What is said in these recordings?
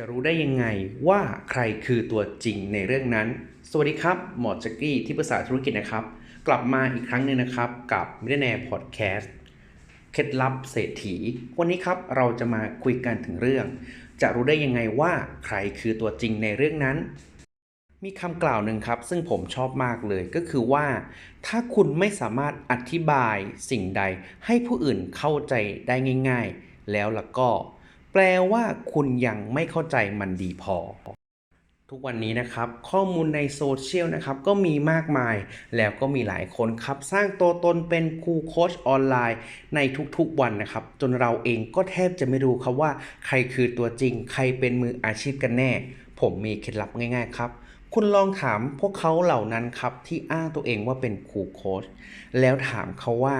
จะรู้ได้ยังไงว่าใครคือตัวจริงในเรื่องนั้น สวัสดีครับ หมอจักกี้ที่ปรึกษาธุรกิจนะครับ กลับมาอีกครั้งหนึ่งนะครับ กับมิเนแนร์พอดแคสต์เคล็ดลับเศรษฐี วันนี้ครับเราจะมาคุยกันถึงเรื่อง จะรู้ได้ยังไงว่าใครคือตัวจริงในเรื่องนั้น มีคำกล่าวหนึ่งครับ ซึ่งผมชอบมากเลยก็คือว่า ถ้าคุณไม่สามารถอธิบายสิ่งใด ให้ผู้อื่นเข้าใจได้ง่าย ๆ แล้วล่ะก็ แปลว่าคุณยังไม่เข้าใจมันดีพอ ทุกวันนี้นะครับ ข้อมูลในโซเชียลนะครับ ก็มีมากมาย แล้วก็มีหลายคนครับ สร้างตัวตนเป็นครูโค้ชออนไลน์ ในทุกๆวันนะครับ จนเราเองก็แทบจะไม่รู้ครับว่า ใครคือตัวจริง ใครเป็นมืออาชีพกันแน่ ผมมีเคล็ดลับง่าย ๆ ครับ คุณลองถามพวกเขาเหล่านั้นครับที่อ้างตัวเองว่าเป็นครูโค้ชแล้วถามเขาว่า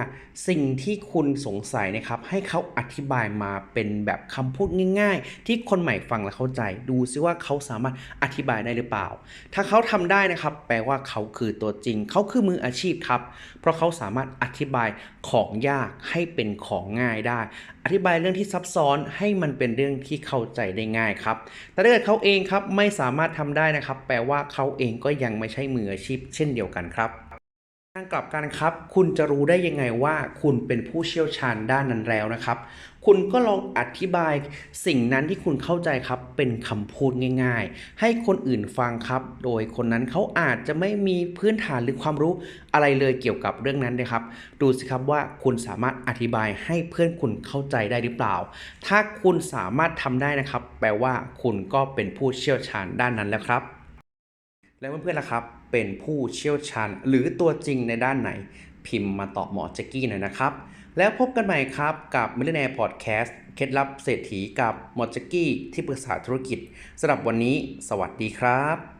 สิ่งที่คุณสงสัยนะครับ ให้เขาอธิบายมาเป็นแบบคำพูดง่าย ๆ ที่คนใหม่ฟังและเข้าใจ ดูซิว่าเขาสามารถอธิบายได้หรือเปล่า ถ้าเขาทำได้นะครับ แปลว่าเขาคือตัวจริง เขาคือมืออาชีพครับ เพราะเขาสามารถอธิบายของยากให้เป็นของง่ายได้ อธิบายเรื่องที่ซับซ้อนให้มันเป็นเรื่องที่เข้าใจได้ง่ายครับ แต่ถ้าเกิดเขาเองครับไม่สามารถทำได้นะครับ แปลว่าเขาเองก็ยังไม่ใช่มืออาชีพเช่นเดียวกันครับ ทางกลับกันครับ คุณจะรู้ได้ยังไงว่าคุณเป็นผู้เชี่ยวชาญด้านนั้นแล้วนะครับ คุณก็ลองอธิบายสิ่งนั้นที่คุณเข้าใจครับเป็นคำพูดง่าย ๆ ให้คนอื่นฟังครับ โดยคนนั้นเขาอาจจะไม่มีพื้นฐานหรือความรู้อะไรเลยเกี่ยวกับเรื่องนั้นนะครับ ดูสิครับว่าคุณสามารถอธิบายให้เพื่อนคุณเข้าใจได้หรือเปล่า ถ้าคุณสามารถทำได้นะครับ แปลว่าคุณก็เป็นผู้เชี่ยวชาญด้านนั้นแล้วครับ แล้วเพื่อนๆล่ะครับ เป็นผู้เชี่ยวชาญหรือตัวจริงในด้านไหน พิมพ์มาตอบหมอแจ็กกี้หน่อยนะครับ แล้วพบกันใหม่ครับกับ m i l l i o n a i r e Podcast เคล็ดลับเศรษฐีกับหมอแจ็กกี้ที่ปรึกษาธุรกิจสำหรับวันนี้ สวัสดีครับ